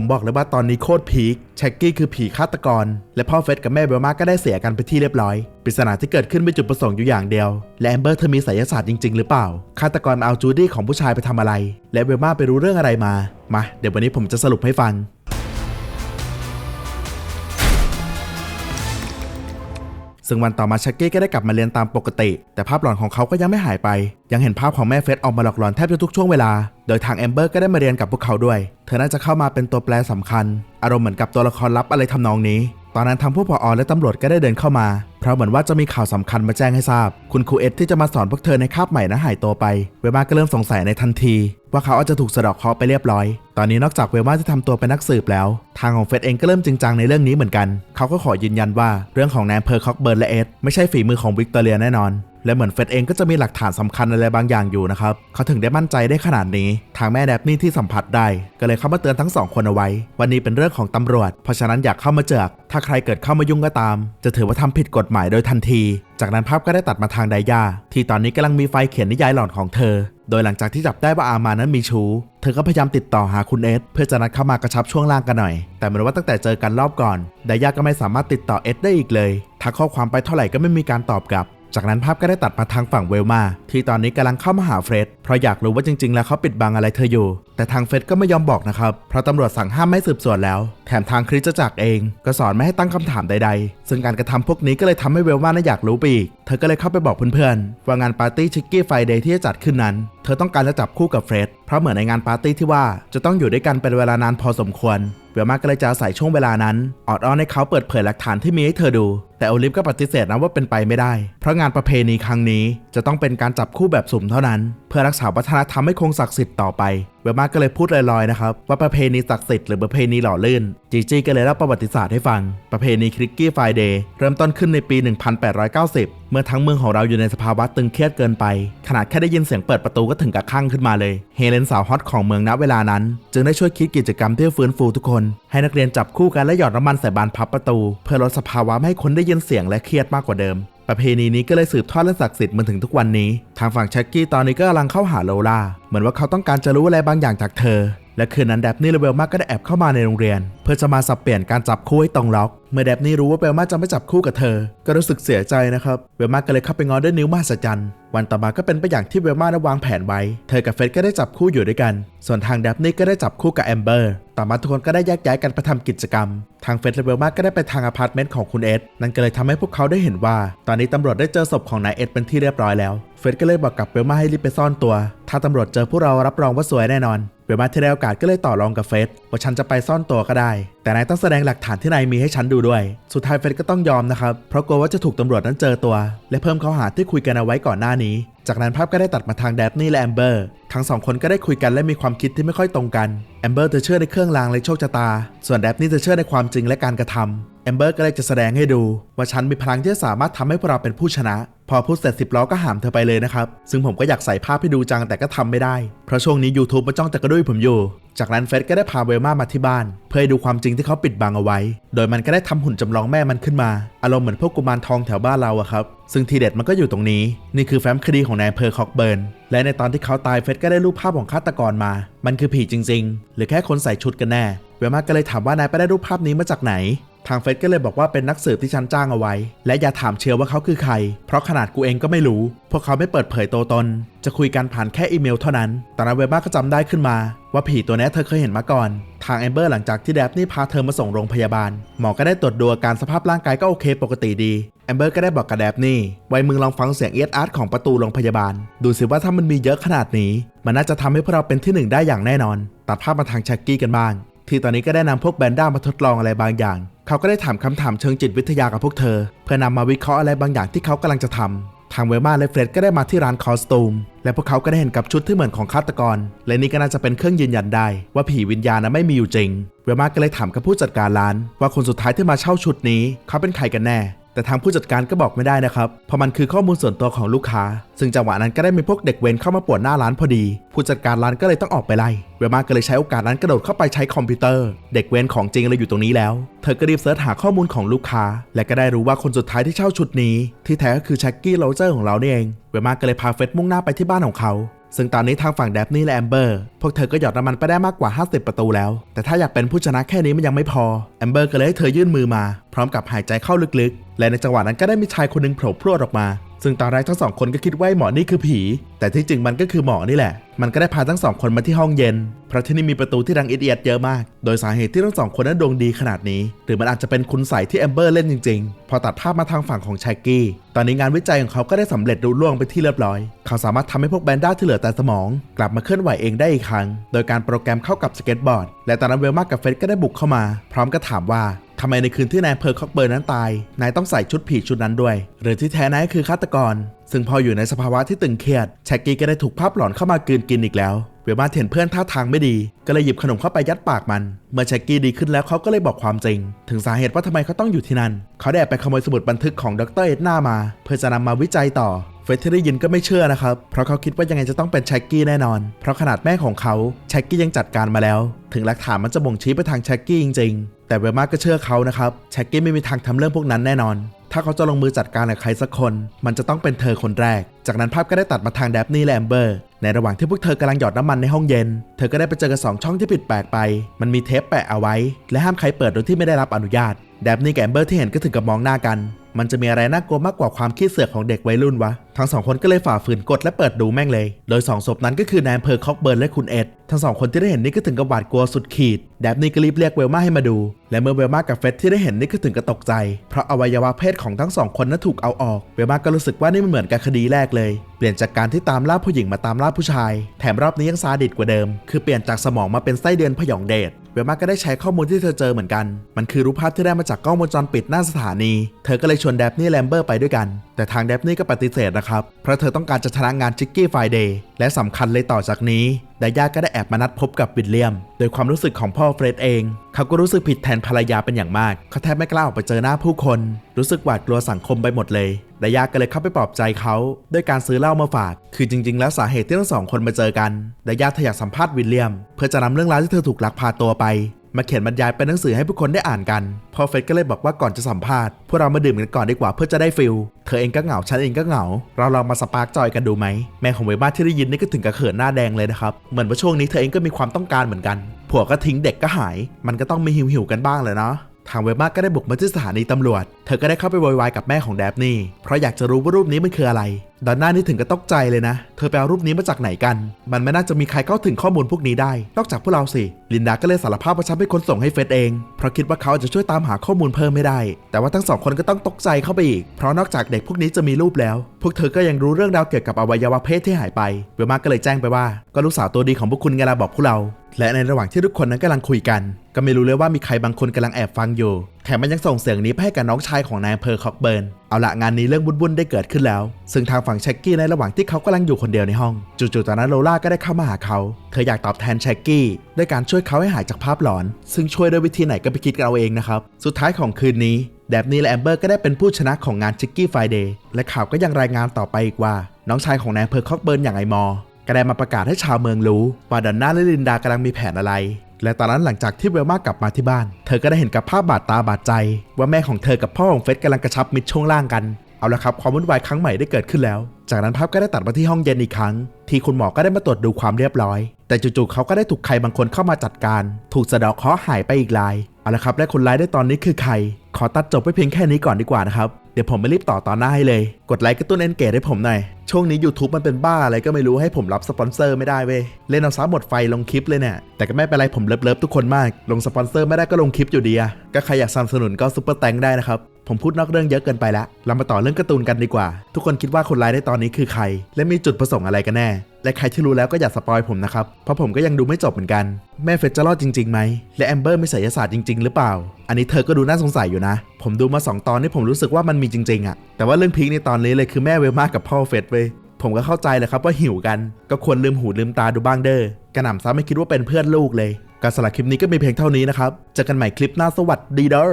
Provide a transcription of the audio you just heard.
ผมบอกเลยว่าตอนนี้โคตรพีคแช็กกี้คือผีฆาตกร และพ่อเฟสกับแม่เบลมาก็ได้เสียกันไปที่เรียบร้อยปริศนาที่เกิดขึ้นมีจุดประสงค์อยู่อย่างเดียว และแอมเบอร์เธอมีไสยศาสตร์จริง ๆ หรือเปล่าฆาตกรเอาจูดี้ของผู้ชายไปทำอะไร และเบลมาไปรู้เรื่องอะไรมามาเดี๋ยววันนี้ผมจะสรุปให้ฟัง ซึ่งวันต่อมาชักกี้ก็ได้กลับมาเรียนตามปกติ แต่ภาพหลอนของเขาก็ยังไม่หายไป ยังเห็นภาพของแม่เฟสออกมาหลอกหลอนแทบจะทุกช่วงเวลา โดยทางแอมเบอร์ก็ได้มาเรียนกับพวกเขาด้วย เธอน่าจะเข้ามาเป็นตัวแปรสำคัญ อารมณ์เหมือนกับตัวละครลับอะไรทำนองนี้ อนนั้นทางผู้ปกครองและตำรวจก็ได้เดินเข้ามา เพราะเหมือนว่าจะมีข่าวสำคัญมาแจ้งให้ทราบ คุณครูเอ็ดที่จะมาสอนพวกเธอในคาบใหม่นะหายตัวไป เวลมาก็เริ่มสงสัยในทันที ว่าเขาอาจจะถูกสะดอกเคราะห์ไปเรียบร้อย ตอนนี้นอกจากเวลมาจะทำตัวเป็นนักสืบแล้ว ทางของเฟดเองก็เริ่มจริงจังในเรื่องนี้เหมือนกัน เขาก็ขอยืนยันว่าเรื่องของแนมเพอร์คอกเบิร์นและเอ็ดไม่ใช่ฝีมือของวิกตอเรียแน่นอน และเหมือนเฟดเองก็จะมีหลักฐานสำคัญอะไรบางอย่างอยู่นะครับ เขาถึงได้มั่นใจได้ขนาดนี้ ทางแม่แดบนี่ที่สัมผัสได้ ก็เลยเข้ามาเตือนทั้งสองคนเอาไว้ วันนี้เป็นเรื่องของตำรวจ เพราะฉะนั้นอยากเข้ามาเจือก ถ้าใครเกิดเข้ามายุ่งก็ตาม จะถือว่าทำผิดกฎหมายโดยทันที จากนั้นภาพก็ได้ตัดมาทางไดย่าที่ตอนนี้กำลังมีไฟเขียนนิยายหลอนของเธอ โดยหลังจากที่จับได้ว่าอามานั้นมีชู้ เธอก็พยายามติดต่อหาคุณเอสเพื่อจะนัดเข้ามากระชับช่วงล่างกันหน่อย แต่เหมือนว่าตั้งแต่เจอกันรอบก่อนไดย่าก็ไม่สามารถติดต่อเอสได้อีกเลยทักข้อความไปเท่าไหร่ก็ไม่มีการตอบกลับ จากนั้นภาพก็ได้ตัดมาทางฝั่งเวลมา ที่ตอนนี้กำลังเข้ามาหาเฟร็ดเพราะอยากรู้ว่าจริง ๆ แล้วเขาปิดบังอะไรเธออยู่ แต่ทางเฟร็ดก็ไม่ยอมบอกนะครับ เพราะตำรวจสั่งห้ามไม่สืบสวนแล้ว แถมทางคริสตจักรเอง ก็สอนไม่ให้ตั้งคำถามใด ๆ ซึ่งการกระทำพวกนี้ก็เลยทำให้เวลมาน่าอยากรู้ไปอีก เธอก็เลยเข้าไปบอกเพื่อนๆว่างานปาร์ตี้ชิคกี้ไฟเดย์ที่จะจัดขึ้นนั้น เธอต้องการจะจับคู่กับเฟร็ด เพราะเหมือนในงานปาร์ตี้ที่ว่าจะต้องอยู่ด้วยกันเป็นเวลานานพอสมควร เวลมาก็เลยจะอาศัยช่วงเวลานั้น ออดอ้อนให้เขาเปิดเผยหลักฐานที่มีให้เธอดู แต่โอลิฟก็ปฏิเสธนะว่าเป็นไปไม่ได้ เพราะงานประเพณีครั้งนี้จะต้องเป็นการจับคู่แบบสุ่มเท่านั้น เพื่อรักษาวัฒนธรรมให้คงศักดิ์สิทธิ์ต่อไปเวลมาก็เลยพูดลอยๆนะครับว่าประเพณีศักดิ์สิทธิ์หรือประเพณีหล่อลื่น จีจี้ก็เลยเล่าประวัติศาสตร์ให้ฟัง ประเพณีคริกกี้ไฟเดย์เริ่มต้นขึ้นในปี 1890 เมื่อทั้งเมืองของเราอยู่ในสภาวะตึงเครียดเกินไป ขนาดแค่ได้ยินเสียงเปิดประตูก็ถึงกับข้างขึ้นมาเลย เฮเลนสาวฮอตของเมืองณเวลานั้น จึงได้ช่วยคิดกิจกรรมที่จะฟื้นฟูทุกคน ให้นักเรียนจับคู่กันและหยอดน้ำมันใส่บานพับประตู เพื่อลดสภาวะไม่ให้คนได้ยินเสียงและเครียดมากกว่าเดิม ประเพณีนี้ก็เลยสืบทอดและศักดิ์สิทธิ์มาถึงทุกวันนี้ ทางฝั่งชักกี้ตอนนี้ก็กำลังเข้าหาโลล่าเหมือนว่าเขาต้องการจะรู้อะไรบางอย่างจากเธอ และคืนนั้นแดบนี่เละเบลมาก็ได้แอบเข้ามาในโรงเรียน เพื่อจะมาสับเปลี่ยนการจับคู่ให้ตรงล็อก เมื่อแดบนี่รู้ว่าเบลมาจะไม่จับคู่กับเธอ ก็รู้สึกเสียใจนะครับเบลมาก็เลยเข้าไปง้อด้วยนิ้วมหัศจรรย์วันต่อมาก็เป็นไปอย่างที่เบลมาได้วางแผนไว้ เธอกับเฟรดก็ได้จับคู่อยู่ด้วยกัน ส่วนทางแดบนี่ก็ได้จับคู่กับแอมเบอร์ ต่อมาทุกคนก็ได้แยกย้ายกันไปทำกิจกรรม ทางเฟรดและเบลมาก็ได้ไปทางอพาร์ตเมนต์ของคุณเอ็ด นั่นก็เลยทำให้พวกเขาได้เห็นว่า ตอนนี้ตำรวจได้เจอศพของนายเอ็ดเป็นที่เรียบร้อยแล้ว เฟรดก็เลยบอกกับเบลมาให้รีบไปซ่อนตัว ถ้าตำรวจเจอพวกเรารับรองว่าสวยแน่นอน เบลมาที่ได้โอกาสก็เลยต่อรองกับเฟรดว่าฉันจะไปซ่อนตัวก็ได้ แต่นายต้องแสดงหลักฐานที่นายมีให้ฉันดูด้วย สุดท้ายเฟรดก็ต้องยอมนะครับ เพราะกลัวว่าจะถูกตำรวจนั้นเจอตัว และเพิ่มข้อหาที่คุยกันเอาไว้ก่อนหน้านี้ จากนั้นภาพก็ได้ตัดมาทางแดบนี่และแอมเบอร์ ทั้งสองคนก็ได้คุยกันและมีความคิดที่ไม่ค่อยตรงกัน แอมเบอร์จะเชื่อในเครื่องรางและโชคชะตา ส่วนแดบนี่จะเชื่อในความจริงและการกระทำแอ มเบอร์ก็เลยจะแสดงให้ดูว่าฉันมีพลังที่สามารถทำให้พวกเราเป็นผู้ชนะ พอพูดเสร็จสิบล้อก็หามเธอไปเลยนะครับ ซึ่งผมก็อยากใส่ภาพให้ดูจังแต่ก็ทำไม่ได้ เพราะช่วงนี้ YouTube มาจ้องจะกระดุยผมอยู่ จากนั้นเฟสก็ได้พาเวลมามาที่บ้าน เพื่อให้ดูความจริงที่เขาปิดบังเอาไว้ โดยมันก็ได้ทำหุ่นจำลองแม่มันขึ้นมา อารมณ์เหมือนพวกกุมารทองแถวบ้านเราอะครับ ซึ่งทีเด็ดมันก็อยู่ตรงนี้ นี่คือแฟ้มคดีของนายเพอคอกเบิร์น และในตอนที่เขาตายเฟสก็ได้รูปภาพของฆาตกรมา มันคือผีจริง ๆ หรือแค่คนใส่ชุดกันแน่ เวลมาก็เลยถามว่านายไปได้รูปภาพนี้มาจากไหน ทางเฟสก็เลยบอกว่าเป็นนักสืบที่ฉันจ้างเอาไว้ และอย่าถามเชียวว่าเขาคือใคร เพราะขนาดกูเองก็ไม่รู้ พวกเขาไม่เปิดเผยตัวตน จะคุยกันผ่านแค่อีเมลเท่านั้น ตอนนั้นเวลมาก็จำได้ขึ้นมา ว่าผีตัวนี้เธอเคยเห็นมาก่อน ทางแอมเบอร์หลังจากที่แดบนี่พาเธอมาส่งโรงพยาบาล หมอก็ได้ตรวจดูอาการสภาพร่างกายก็โอเคปกติดีแอมเบอร์ก็ได้บอกกับแดบนี่ไว้มึงลองฟังเสียงเอียดอาร์ตของประตูโรงพยาบาล ดูสิว่าถ้ามันมีเยอะขนาดนี้ มันน่าจะทำให้พวกเราเป็นที่หนึ่งได้อย่างแน่นอน ตัดภาพมาทางแช็กกี้กันบ้าง ที่ตอนนี้ก็ได้นำพวกแบนด้ามาทดลองอะไรบางอย่าง เขาก็ได้ถามคำถามเชิงจิตวิทยากับพวกเธอ เพื่อนำมาวิเคราะห์อะไรบางอย่างที่เขากำลังจะทำทางเวมาและเฟรดก็ได้มาที่ร้านคอสตูม และพวกเขาก็ได้เห็นกับชุดที่เหมือนของฆาตกร และนี่ก็น่าจะเป็นเครื่องยืนยันได้ ว่าผีวิญญาณนะไม่มีอยู่จริง เวมาก็เลยถามกับผู้จัดการร้าน ว่าคนสุดท้ายที่มาเช่าชุดนี้ เขาเป็นใครกันแน่ แต่ทางผู้จัดการก็บอกไม่ได้นะครับเพราะมันคือข้อมูลส่วนตัวของลูกค้า ซึ่งจังหวะนั้นก็ได้มีพวกเด็กเวรเข้ามาปวนหน้าร้านพอดี ผู้จัดการร้านก็เลยต้องออกไปไล่เวมาก็เลยใช้โอกาสนั้นกระโดดเข้าไปใช้คอมพิวเตอร์ เด็กเวรของจริงเลยอยู่ตรงนี้แล้ว เธอก็รีบเสิร์ชหาข้อมูลของลูกค้า และก็ได้รู้ว่าคนสุดท้ายที่เช่าชุดนี้ ที่แท้ก็คือแช็กกี้โรเจอร์ของเรานี่เอง เวมาก็เลยพาเฟสมุ่งหน้าไปที่บ้านของเขาซึ่งตอนนี้ทางฝั่งแดฟนี่และแอมเบอร์ พวกเธอก็หยอดน้ำมันไปได้มากกว่า 50 ประตูแล้ว แต่ถ้าอยากเป็นผู้ชนะแค่นี้มันยังไม่พอ แอมเบอร์ก็เลยให้เธอยื่นมือมา พร้อมกับหายใจเข้าลึก และในจังหวะนั้นก็ได้มีชายคนหนึงโผล่พรวดออกมา ซึ่งตอนแรกทั้งสองคนก็คิดว่าหมอนี่คือผี แต่ที่จริงมันก็คือหมอนี่แหละ มันก็ได้พาทั้งสองคนมาที่ห้องเย็น เพราะที่นี่มีประตูที่ดังเอียดเยอะมาก โดยสาเหตุที่ทั้งสองคนนั้นดวงดีขนาดนี้ หรือมันอาจจะเป็นคุณใส่ที่แอมเบอร์เล่นจริง ๆ พอตัดภาพมาทางฝั่งของชายกี้ ตอนนี้งานวิจัยของเขาก็ได้สำเร็จรุ่ล่วงไปที่เรียบร้อย เขาสามารถทำให้พวกแบนด้าที่เหลือแต่สมอง กลับมาเคลื่อนไหวเองได้อีกครั้ง โดยการโปรแกรมเข้ากับสเก็ตบอร์ด และตอนนั้นเวลมากับเฟรดก็ได้บุกเข้ามา พร้อมกับถามว่า ทำไมในคืนที่นายเพอร์คอกเบิร์นนั้นตาย นายต้องใส่ชุดผีชุดนั้นด้วย หรือที่แท้นายก็คือฆาตกร ซึ่งพออยู่ในสภาวะที่ตึงเครียดแชกกี้ก็ได้ถูกภาพหลอนเข้ามากลืนกินอีกแล้ว เวลมาเห็นเพื่อนท่าทางไม่ดี ก็เลยหยิบขนมเข้าไปยัดปากมัน เมื่อแชกกี้ดีขึ้นแล้วเขาก็เลยบอกความจริง ถึงสาเหตุว่าทำไมเขาต้องอยู่ที่นั่น เขาแอบไปขโมยสมุดบันทึกของดรเอ็ดนามา เพื่อจะนำมาวิจัยต่อเฟรดที่ได้ยินก็ไม่เชื่อนะครับ เพราะเขาคิดว่ายังไงจะต้องเป็นแชกกี้แน่นอน เพราะขนาดแม่ของเขาแชกกี้ยังจัดการมาแล้ว ถึงหลักฐานมันจะบ่งชี้ไปทางแชกกี้จริง ๆ แต่เวลมาก็เชื่อเขานะครับ แชกกี้ไม่มีทางทำเรื่องพวกนั้นแน่นอน ถ้าเขาจะลงมือจัดการกับใครสักคน มันจะต้องเป็นเธอคนแรก จากนั้นภาพก็ได้ตัดมาทางแดฟนี่แลมเบอร์ ในระหว่างที่พวกเธอกำลังหยอดน้ำมันในห้องเย็น เธอก็ได้ไปเจอกับสองช่องที่ผิดแปลกไป มันมีเทปแปะเอาไว้ และห้ามใครเปิดโดยที่ไม่ได้รับอนุญาต แดบนี่กับแกมเบอร์ที่เห็นก็ถึงกับมองหน้ากัน มันจะมีอะไรน่ากลัวมากกว่าความขี้เสือกของเด็กวัยรุ่นวะ ทั้งสองคนก็เลยฝ่าฝืนกฎและเปิดดูแม่งเลย โดยสองศพนั้นก็คือนายอำเภอคอกเบิร์นและคุณเอ็ด ทั้งสองคนที่ได้เห็นนี่ก็ถึงกับหวาดกลัวสุดขีด แดฟนี่ก็รีบเรียกเวลมาให้มาดู และเมื่อเวลมากับเฟร็ดที่ได้เห็นนี่ก็ถึงกับตกใจ เพราะอวัยวะเพศของทั้งสองคนนั้นถูกเอาออก เวลมาก็รู้สึกว่านี่มันเหมือนกับคดีแรกเลย เปลี่ยนจากการที่ตามล่าผู้หญิงมาตามล่าผู้ชาย แถมรอบนี้ยังซาดิสกว่าเดิม คือเปลี่ยนจากสมองมาเป็นไส้เดือนพยองเดช ลมาก็ได้ใช้ข้อมูลที่เธอเจอเหมือนกัน มันคือรูปภาพที่ได้มาจากกล้องวงจรปิดหน้าสถานี เธอก็เลยชวนแดฟนี่แลมเบอร์ไปด้วยกัน แต่ทางแดฟนี่ก็ปฏิเสธนะครับ เพราะเธอต้องการจะชนะงานชิกกี้ไฟเดย์และสำคัญเลยต่อจากนี้ ดาย่าก็ได้แอบมานัดพบกับวิลเลียม โดยความรู้สึกของพ่อเฟรดเอง เขาก็รู้สึกผิดแทนภรรยาเป็นอย่างมาก เขาแทบไม่กล้าออกไปเจอหน้าผู้คน รู้สึกหวาดกลัวสังคมไปหมดเลยดายาก็เลยเข้าไปปลอบใจเขาด้วยการซื้อเหล้ามาฝาก คือจริง ๆ แล้วสาเหตุที่ทั้งสองคนมาเจอกันดายาเธออยากสัมภาษณ์วิลเลียม เพื่อจะนำเรื่องราวที่เธอถูกลักพาตัวไป มาเขียนบรรยายเป็นหนังสือให้ผู้คนได้อ่านกัน พอเฟร็ดก็เลยบอกว่าก่อนจะสัมภาษณ์พวกเรามาดื่มกันก่อนดีกว่าเพื่อจะได้ฟิลเธอเองก็เหงาฉันเองก็เหงา เราลองมาสปาร์กจอยกันดูไหมแม่ของเวบ้าที่ได้ยินนี่ก็ถึงกับเขินหน้าแดงเลยนะครับเหมือนว่าช่วงนี้เธอเองก็มีความต้องการเหมือนกันผัวก็ทิ้งเด็กก็หาย มันก็ต้องมีหิวหิวกันบ้างเลยเนาะทางเวบ้าก็ได้บุกมาที่สถานีตำรวจ เธอก็ได้เข้าไปโวยวายกับแม่ของแดฟนี่ เพราะอยากจะรู้ว่ารูปนี้มันคืออะไร ดอนน่านี่ถึงกับตกใจเลยนะ เธอไปเอารูปนี้มาจากไหนกัน มันไม่น่าจะมีใครเข้าถึงข้อมูลพวกนี้ได้ นอกจากพวกเราสิ ลินดาก็เลยสารภาพว่าฉันเป็นคนส่งให้เฟสเอง เพราะคิดว่าเขาจะช่วยตามหาข้อมูลเพิ่มไม่ได้ แต่ว่าทั้งสองคนก็ต้องตกใจเข้าไปอีก เพราะนอกจากเด็กพวกนี้จะมีรูปแล้ว พวกเธอก็ยังรู้เรื่องราวเกี่ยวกับอวัยวะเพศที่หายไป เวลมาก็เลยแจ้งไปว่า ก็ลูกสาวตัวดีของพวกคุณไงล่ะบอกพวกเรา และในระหว่างที่ทุกคนนั้นกำลังคุยกัน ก็ไม่รู้เลยว่ามีใครบางคนกำลังแอบฟังอยู่ แถมมันยังส่งเสียงนี้ไปให้กับน้องชายของนายอำเภอคอกเบิร์น เอาละงานนี้เรื่องวุ่นๆได้เกิดขึ้นแล้ว ซึ่งทางฝั่งแช็กกี้ในระหว่างที่เขากำลังอยู่คนเดียวในห้อง จู่ๆตอนนั้นโลล่าก็ได้เข้ามาหาเขา เธออยากตอบแทนแช็กกี้ด้วยการช่วยเขาให้หายจากภาพหลอน ซึ่งช่วยด้วยวิธีไหนก็ไปคิดกันเอาเองนะครับ สุดท้ายของคืนนี้แดบนี่และแอมเบอร์ก็ได้เป็นผู้ชนะของงานชิกกี้ไฟเดย์และข่าวก็ยังรายงานต่อไปอีกว่า น้องชายของนายอำเภอคอกเบิร์นอย่างไอมอร์ก็ได้มาประกาศให้ชาวเมืองรู้ว่าดอนน่าและลินดากำลังมีแผนอะไร และตอนนั้นหลังจากที่เวลมากลับมาที่บ้าน เธอก็ได้เห็นกับภาพบาดตาบาดใจ ว่าแม่ของเธอกับพ่อของเฟสกำลังกระชับมิตรช่วงล่างกันเอาละครับความวุ่นวายครั้งใหม่ได้เกิดขึ้นแล้ว จากนั้นภาพก็ได้ตัดมาที่ห้องเย็นอีกครั้ง ที่คุณหมอก็ได้มาตรวจดูความเรียบร้อย แต่จู่ๆเขาก็ได้ถูกใครบางคนเข้ามาจัดการ ถูกสะเดอกเคราะห์หายไปอีกรายเอาละครับและคนร้ายได้ตอนนี้คือใคร ขอตัดจบไปเพียงแค่นี้ก่อนดีกว่านะครับ ดี๋ยวผมไปรีบต่อตอนหน้าให้เลย กดไลค์กระตุ้นเอนเกจให้ผมหน่อย ช่วงนี้ YouTube มันเป็นบ้าอะไรก็ไม่รู้ให้ผมรับสปอนเซอร์ไม่ได้เว้ย เล่นเอาซ้ำหมดไฟลงคลิปเลยเนี่ย แต่ก็ไม่เป็นไรผมเลิฟๆทุกคนมาก ลงสปอนเซอร์ไม่ได้ก็ลงคลิปอยู่ดีอะก็ใครอยากสนับสนุนก็ซุปเปอร์แตงได้นะครับ ผมพูดนอกเรื่องเยอะเกินไปแล้วเรามาต่อเรื่องการ์ตูนกันดีกว่า ทุกคนคิดว่าคนร้ายในตอนนี้คือใคร และมีจุดประสงค์อะไรกันแน่ และใครที่รู้แล้วก็อย่าสปอยผมนะครับ เพราะผมก็ยังดูไม่จบเหมือนกัน แม่เฟสจะรอดจริงๆไหม และแอมเบอร์มีไสยศาสตร์จริง ๆ หรือเปล่า อันนี้เธอก็ดูน่าสงสัยอยู่นะ ผมดูมาสองตอนที่ผมรู้สึกว่ามันมีจริงๆอะแต่ว่าเรื่องพีคในตอนนี้เลยคือแม่เวลมากับพ่อเฟสเว้ยผมก็เข้าใจแหละครับว่าหิวกัน ก็ควรลืมหูลืมตาดูบ้างเด้อกระหน่ำซ้ำไม่คิดว่าเป็นเพื่อนลูกเลย การสลักคลิปนี้ก็มีเพียงเท่านี้นะครับ เจอกันใหม่คลิปหน้าสวัสดีเด้อ